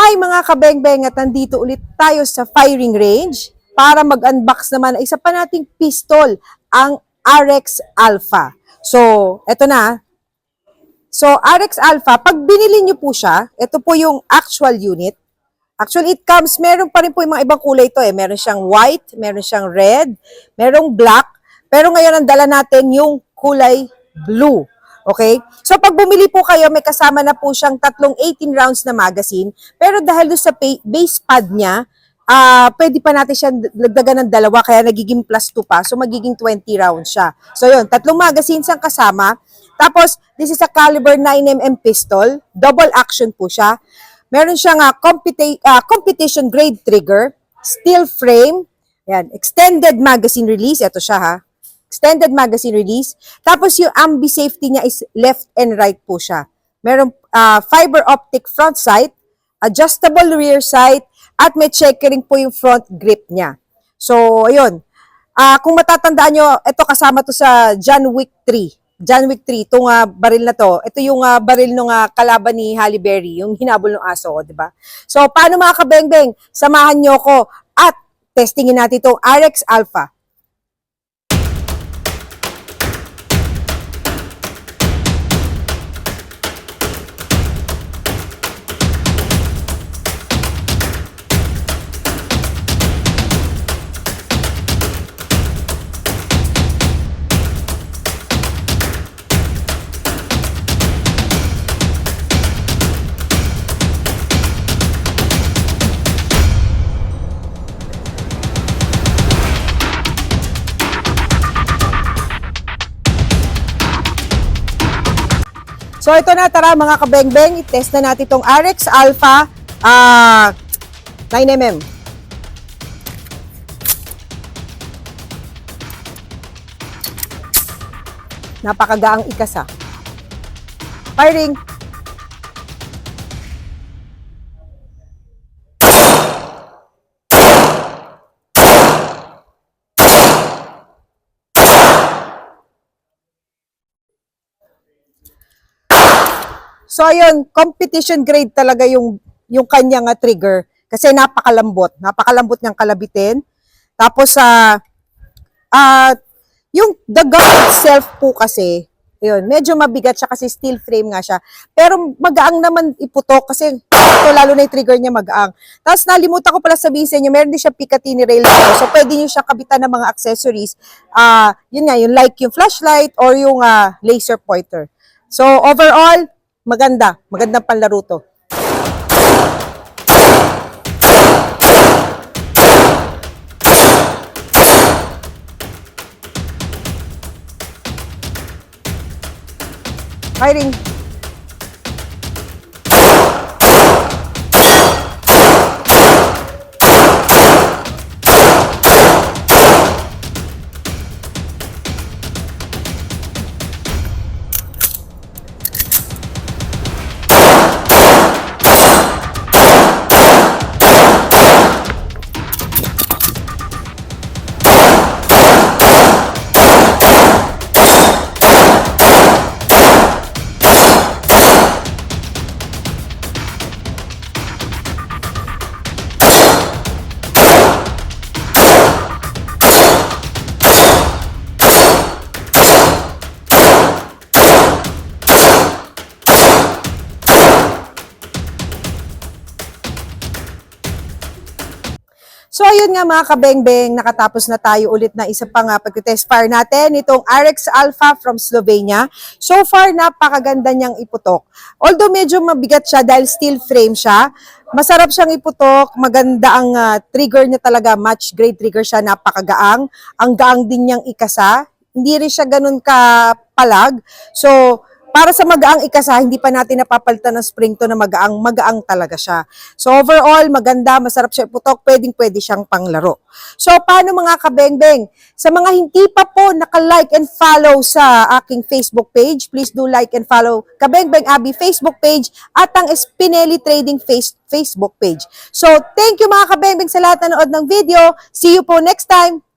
Hi mga kabengbeng at nandito ulit tayo sa firing range para mag-unbox naman isa pa nating pistol, ang RX Alpha. So, eto na. So, RX Alpha, pag binili nyo po siya, ito po yung actual unit. Actually, it comes, meron pa rin po yung mga ibang kulay ito eh. Meron siyang white, meron siyang red, merong black, pero ngayon ang dala natin yung kulay blue. Okay? So pag bumili po kayo, may kasama na po siyang tatlong 18 rounds na magazine. Pero dahil sa base pad niya, ah pwede pa natin siya dagdagan ng dalawa, kaya nagiging plus 2 pa. So magiging 20 rounds siya. So yun, tatlong magazines ang kasama. Tapos, this is a caliber 9mm pistol. Double action po siya. Meron siyang ah, competi- ah, competition grade trigger, steel frame, yan, extended magazine release. Ito siya ha extended magazine release. Tapos yung ambi safety niya is left and right po siya. Merong ah, fiber optic front sight, adjustable rear sight, at may checkering po yung front grip niya. So, ayun. Ah, kung matatandaan nyo, ito kasama to sa John Wick 3. John Wick 3, itong ah, baril na to. Ito yung ah, baril ng kalaban ni Halle Berry, yung hinabol ng aso, di ba? So, paano mga kabengbeng? Samahan nyo ko at testingin natin itong RX Alpha. So ito na, tara mga kabengbeng, i-test na natin itong RX Alpha ah 9mm. Napakagaang ikasa. Firing! So ayun, competition grade talaga yung yung kanyang ah, trigger kasi napakalambot, napakalambot niyang kalabitin. Tapos sa ah yung the gun itself po kasi, yun, medyo mabigat siya kasi steel frame nga siya. Pero magaang naman iputok kasi ito lalo na yung trigger niya magaang. Tapos nalimutan ko pala sabihin sa inyo, meron din siya Picatinny rail dito. So pwede niyo siya kabitan ng mga accessories. Ah, yun nga, yung like yung flashlight or yung ah, laser pointer. So overall, maganda. Magandang panlaro to. Firing. So ayun nga mga kabengbeng, nakatapos na tayo ulit na isa pang uh, pag-test fire natin itong RX Alpha from Slovenia. So far napakaganda niyang iputok. Although medyo mabigat siya dahil steel frame siya, masarap siyang iputok, maganda ang ah, trigger niya talaga, match grade trigger siya, napakagaang. Ang gaang din niyang ikasa, hindi rin siya ganun ka palag. So para sa magaang ikasa, hindi pa natin napapalitan ng spring to na magaang, magaang talaga siya. So overall, maganda, masarap siya iputok, pwedeng pwede siyang panglaro. So paano mga kabengbeng? Sa mga hindi pa po naka-like and follow sa aking Facebook page, please do like and follow Kabengbeng Abi Facebook page at ang Spinelli Trading face Facebook page. So thank you mga kabengbeng sa lahat na nanood ng video. See you po next time.